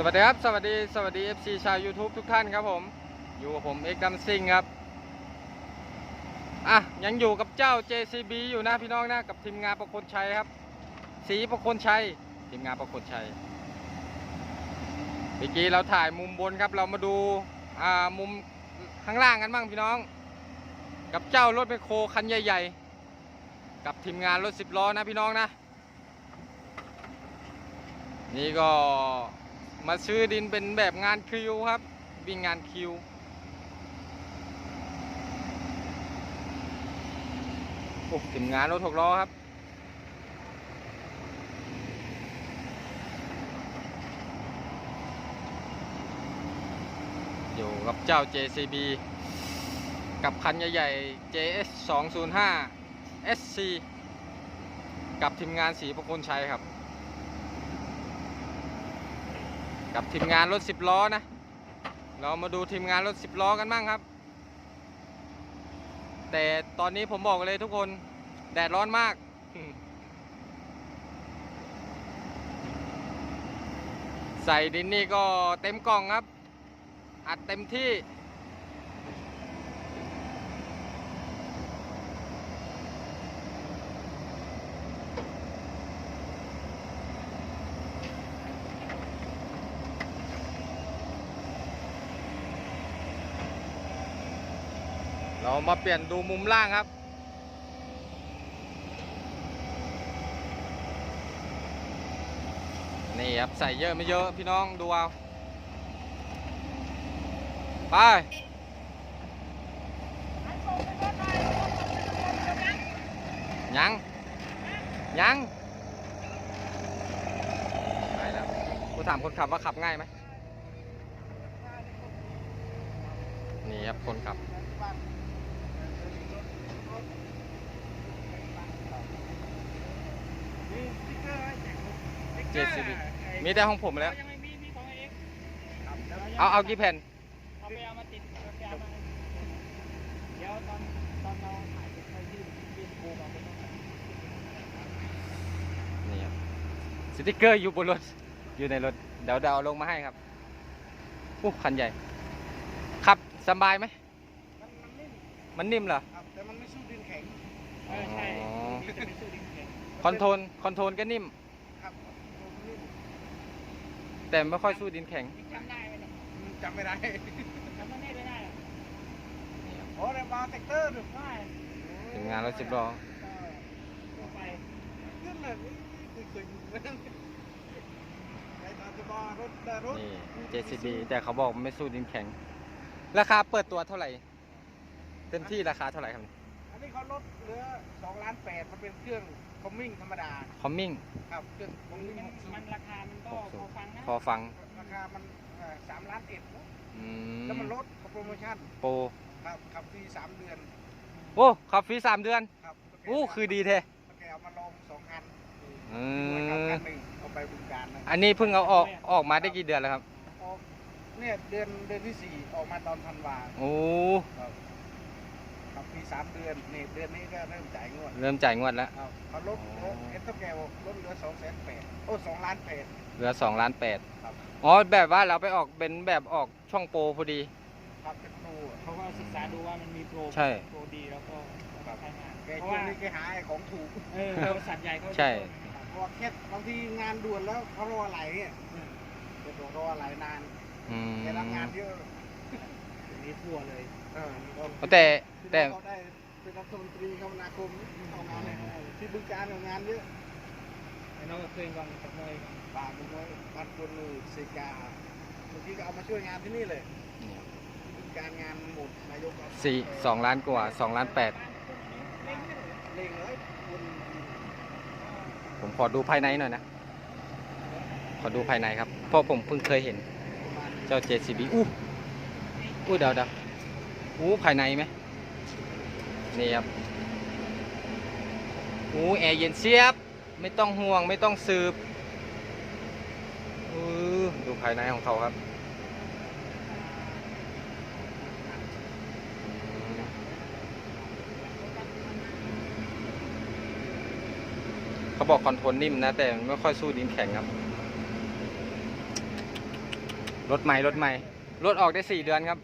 สวัสดีครับ สวัสดี สวัสดี FC ชาว YouTube ทุกท่านครับผม อยู่กับผมเอกดัมซิงครับ อะ ยังอยู่กับเจ้า JCB อยู่นะพี่น้องนะ กับทีมงานประคนชัยครับ สีประคนชัย ทีมงานประคนชัย เมื่อกี้เราถ่ายมุมบนครับ เรามาดู อ่า มุมข้างล่างกันบ้างพี่น้อง กับเจ้ารถไมโครคันใหญ่ ๆ กับทีมงานรถสิบล้อนะพี่น้องนะ นี่ก็ มาซื้อดินเป็นแบบงานคิวครับวิ่งงานคิว โอ้ทีมงานรถหกล้อครับ อยู่กับเจ้า JCB กับคันใหญ่ๆ JS 205 SC กับทีมงานสีประคนชัยครับ กับทีมงานรถสิบล้อนะ เรามาดูทีมงานรถสิบล้อกันบ้างครับ แต่ตอนนี้ผมบอกเลยทุกคน แดดร้อนมาก ใส่ดินนี่ก็เต็มกล่องครับ อัดเต็มที่ เรามาเปลี่ยนดูมุมล่างครับ นี่ครับ ใส่เยอะไม่เยอะพี่น้องดูเอา ไปยังยังไปแล้วกูถามคนขับว่าขับง่ายไหมนี่ครับคนขับ JCB มีแต่ของผมแล้ว ยังไม่มีมีของเองเอาเอากี่แผ่น เอาไปเอามาติดเอาไปเอามาเดี๋ยวตอนตอนเราถ่ายจะค่อยยื่นยื่นโกงเอาไปตรงนั้นนี่ครับสติกเกอร์อยู่บนรถ อยู่ในรถ เดี๋ยวเดาลงมาให้ครับอู้คันใหญ่ ขับสบายไหม มันมันนิ่มมันนิ่มเหรอครับแต่มันไม่สู้ดินแข็งเออใช่อ๋อนี่จะไม่สู้ดินแข็ง คอนโทรลคอนโทรลก็นิ่ม ครับมันนิ่มแต่ไม่ค่อยสู้ดินแข็งจำได้ไหมเนี่ยมันจำไม่ได้จำไม่ได้ไม่ได้หรอกโอ้ในบาร์เซกเตอร์ดูได้ถึงงานรถสิบล้อลงไปขึ้นเลยคือเคยอยู่ในตอนที่บาร์รถแต่รถนี่ JCB แต่เขาบอกไม่สู้ดินแข็ง ราคาเปิดตัวเท่าไหร่เต็มที่ราคาเท่าไหร่ครับ อันนี้เขาลดเหลือ2ล้าน8มันเป็นเครื่อง คอมมิ่งธรรมดาคอมมิ่งครับเครื่องคอมมิ่งมันหกสูมันบราคา มันก็พอฟังนะพอฟังราคามันสามล้านเอ็ดอืแล้วมันมลดกับโปรโมชั่นโปรครับขับฟรีสามเดือนโอ้ขับฟรีสามเดือนครับโอ้คือดีแท้แกเอามาลองสองคันอืด้วยครับมคันหนึ่งเอาไปบึงการนะอันนี้เพิ่งเอาออกออกมาได้กี่เดือนแล้วครับออกเนี่ยเดือนเดือนที่สี่ออกมาตอนธันวาโอ้ ครับครับปีสามเดือนนี่เดือนนี้ก็เริ่มจ่ายงวดเริ่มจ่ายงวดแล้ว ครับเขาลดอ๋อเอสเตอร์แกลลดเหลือสองแสนแปดโอ้สองล้านแปด เหลือสองล้านแปดครับ อ๋อแบบว่าเราไปออกเป็นแบบออกช่องโปรพอดี ครับเป็นครูอะ เขาก็ศึกษาดูว่ามันมีโปรใช่ โปรดีแล้วก็ใช้งานแกเพราะช่วงว่านี้แกหาไอ้ของถูกเออบริษัทใหญ่เขาใช่เพราะว่าแค่บางทีงานด่วนแล้วเขารออะไรเนี่ยเดี๋ยวรออะไรนานอืมแกรับงานเยอะอย่าง นี้ทั่วเลยเออแต่แต่เขาได้เป็นรัฐมนตรีคมนาคมเอางานในที่บึงการเอางานเยอะแล้วเราก็เคยฟังกับมวยกันป่าบุญน้อยบ้านคนเลยเซกาบางทีก็เอามาช่วยงานที่นี่เลยบึงการงานหมดนายกเอาสี่สองล้านกว่าสองล้านแปดเล่งเลยคนผมขอดูภายในหน่อยนะ ขอดูภายในครับ เพราะผมเพิ่งเคยเห็นประมาณเจ้า JCB อู้ อู้เดาเดาอู้ภายในไหมนี่ครับอู้แอร์เย็นเสียบ ไม่ต้องห่วงไม่ต้องสืบอือดูภายในของเขาครับเขาบอกคอนโทรลนิ่มนะ แต่ไม่ค่อยสู้ดินแข็งครับ รถใหม่ รถใหม่ รถออกได้สี่เดือนครับ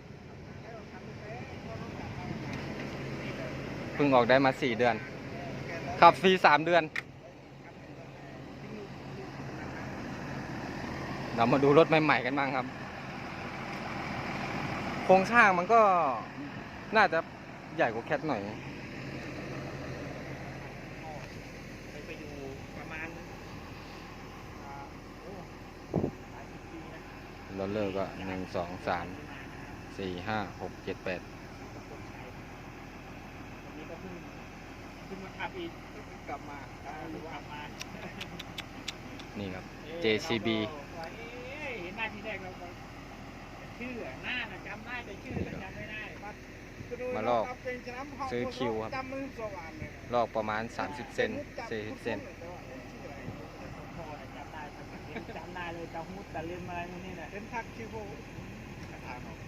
เพิ่งออกได้มาสี่เดือน ขับฟรีสามเดือน เรามาดูรถใหม่ๆกันบ้างครับ โครงสร้างมันก็น่าจะใหญ่กว่าแคทหน่อยไปไปอยู่ประมาณอ่าโอ้หลายสิบปีนะรถเลอร์ก็หนึ่งสองสามสี่ห้าหกเจ็ดแปด วันนี้ก็เพิ่ง เพิ่งมาขับอีกกลับมาอ่าดูขับมานี่ครับเอ๊ะ JCB เราก็ว่าเอ๊ะเห็นหน้าทีแรกเราก็ชื่ออะหน้าน่ะจำได้แต่ชื่อน่ะจำไม่ได้ว่ามาลอกซื้อคิวครับจำมือสว่างเลยลอกประมาณ 30 เซน40เซนพ่อน่ะจำได้จำได้เลยจำฮุดแต่ลืมอะไรพวกนี้น่ะเป็นทักคิวโบกระถางออก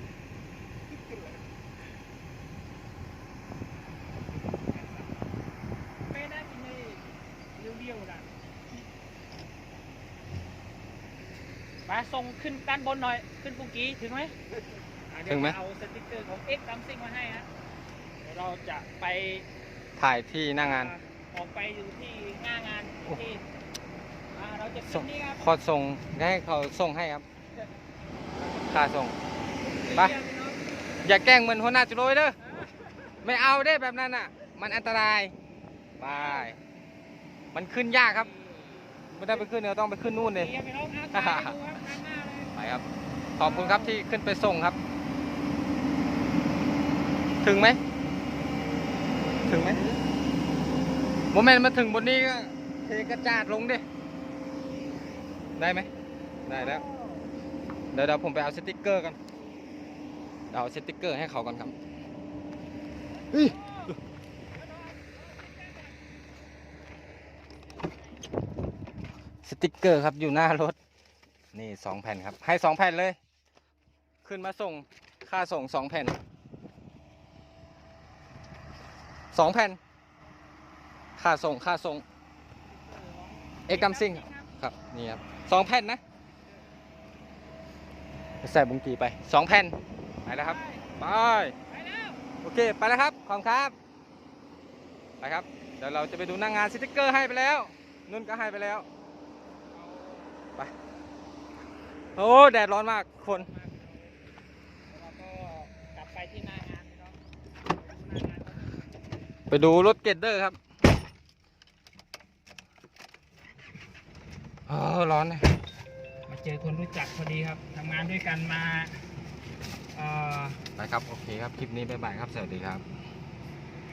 ติ๊กขึ้นเลย ไม่ได้กินเลยเรียวๆนะ มาส่งขึ้นด้านบนหน่อยขึ้นปุกี้ถึงไหมอะเดี๋ยวถึงไหม เอาสติ๊กเกอร์ของ X ดัมซิงมาให้ฮะเดี๋ยวเราจะไปถ่ายที่หน้างานออกไปอยู่ที่หน้างานโอ้ ที่อ่าเราจะส่ขึ้งนนี่ครับขอส่งให้เขาส่งให้ครับค่าส่ง ไปเรียกพี่น้องอย่าแกล้งเหมือนหัวหน้าจุโรยเด้อไม่เอาได้แบบนั้นอะ มันอันตรายไปมันขึ้นยากครับ ไม่ได้ไปขึ้นเราต้องไปขึ้นนู่นเลยเรียกพี่น้องเอาถ่ายให้ดูครับด้านหน้าเลยไปครับ ขอบคุณครับที่ขึ้นไปส่งครับ ถึงไหม ถึงไหมโมเมนต์มาถึงบนนี้ก็เทกระจาดลงดิ ได้ไหม ได้แล้ว เดี๋ยวเดี๋ยวผมไปเอาสติกเกอร์กันเดี๋ยวเอาสติกเกอร์ให้เขาก่อนครับเฮ้ยส ติกเกอร์ครับอยู่หน้ารถ นี่สองแผ่นครับ ให้สองแผ่นเลย ขึ้นมาส่งค่าส่งสองแผ่นสองแผ่น ค่าส่งค่าส่ง เอกกัมซิงครับนี่ครับสองแผ่นนะใส่บุงกีไปสองแผ่นไปแล้วครับไปไปโอเคไปแล้วครับขอบคุณครับไปครับเดี๋ยวเราจะไปดูหน้างงานสติกเกอร์ให้ไปแล้วนุ่นก็ให้ไปแล้ว ไป โอ้ แดดร้อนมากคนเราก็กลับไปที่หน้างานพี่น้องหน้างานไปดูรถเกตเดอร์ครับเออร้อนเลยมาเจอคนรู้จักพอดีครับทำงานด้วยกันมาเอ่อ ไปครับ โอเคครับ คลิปนี้บ๊ายบายครับ สวัสดีครับ